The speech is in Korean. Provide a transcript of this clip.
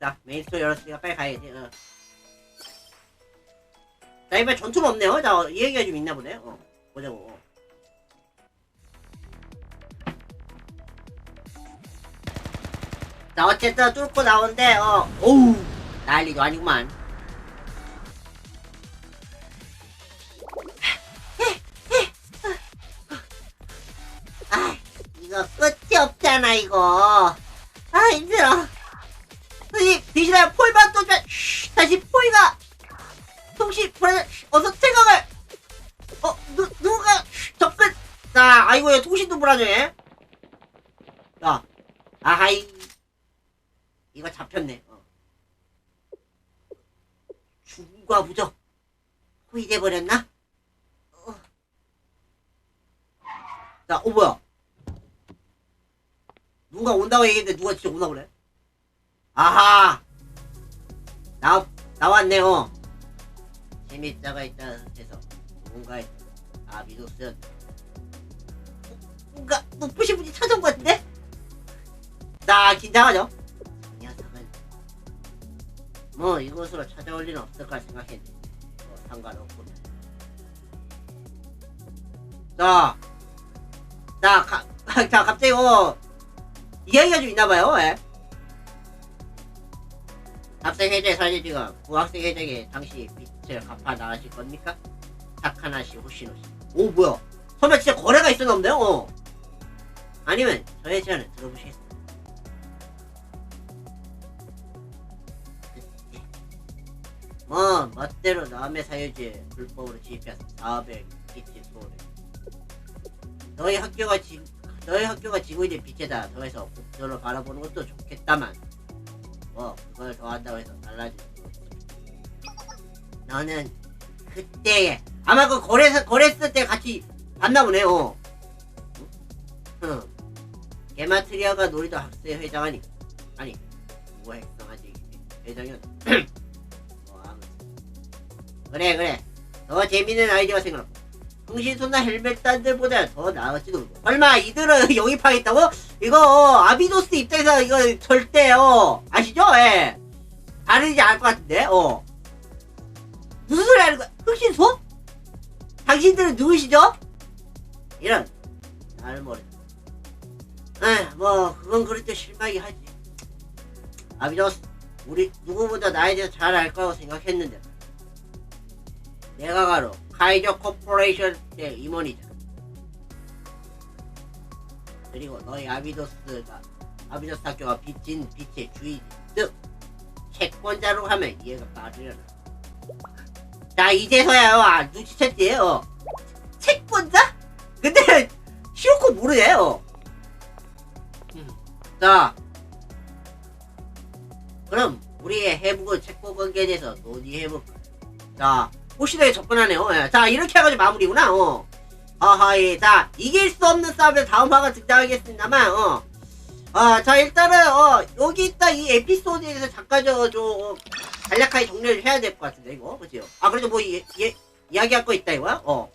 자 메인 스토어 열었으니까 빨리 가야지 어. 자 이번에 전투는 없네요. 자 이 얘기가 좀 있나 보네. 어 보자고 어. 자 어쨌든 뚫고 나오는데 어 오우 난리도 아니구만. 아 이거 끝이 없잖아 이거. 아 힘들어 대신에 폴만 또 좀, 쉬, 다시 폴가 통신 불안 어서 생각을. 어 누, 누가 쉬, 접근 자 아이고 얘 통신도 불안해. 야 아하이. 이거 잡혔네 어. 죽음과 무적 포위돼 버렸나? 어. 자, 어 뭐야? 누가 온다고 얘기했는데 누가 진짜 오나 그래? 아하 나 나왔네요 재밌자가 있다 해서 누군가의 아비도스 뭔가 높으신 분이 찾아온 것 같은데? 자 긴장하죠? 이 녀석은 뭐 이곳으로 찾아올 리는 없을까 생각했는데. 뭐 상관없구나 자, 자, 가, 자 갑자기 어 이야기가 좀 있나봐요 예. 학생 사실 지금 부학생 해제에 당시 빚을 갚아 나가실 겁니까? 타카나시 호시노 씨. 오 뭐야? 설마 진짜 거래가 있었나 보네요. 어. 아니면 저의 제안을 들어보시겠습니다. 뭐 멋대로 남의 사유지에 불법으로 진입해서 400 빛의 소를 너희 학교가 지 너희 학교가 있는 빛에다 더해서 국도를 바라보는 것도 좋겠다만 뭐 그걸 좋아한다고 해서 없어. 너는 그때에 아마 그 거래사 거래했을 때 같이 봤나 보네요. 어. 응. 게마트리아가 놀이도 학생 회장하니 아니 누가 핵성하지 회장이었. 뭐 아무튼 그래 그래 더 재밌는 아이디어가 생각났고 흥신소나 헬멧단들보다 더 나을지도 모르고 설마 이들을 영입하겠다고? 이거 어, 아비도스 입장에서 이거 절대 어 아시죠? 예 다르지 않을 것 같은데 어 무슨 소리 하는 거야? 흑신소? 당신들은 누구시죠? 이런 나를 모르 에뭐 그건 그렇게 실망이 하지 아비도스 우리 누구보다 나에 대해서 잘 알 거라고 생각했는데 내가 바로 카이저 코퍼레이션의 임원이다 그리고 너희 아비도스가 아비도스 학교가 빚진 빛의 주인 즉 채권자로 하면 이해가 빠르려나 자 이제서야 아, 눈치챘지 어 채권자? 근데 시오코 모르네 어. 음. 자 그럼 우리의 해묵은 채권 관계에 대해서 논의해볼까 자 호시대에 접근하네요 예. 자 이렇게 해가지고 마무리구나 어. 아하이 자 이길 수 없는 싸움에 다음 화가 등장하겠습니다만 어. 아, 자 일단은 어 여기 있다 이 에피소드에 대해서 잠깐 저저 어, 간략하게 정리를 해야 될 것 같은데 이거 그죠? 아 그래도 뭐 이, 이, 이야기할 거 있다 이거야? 어.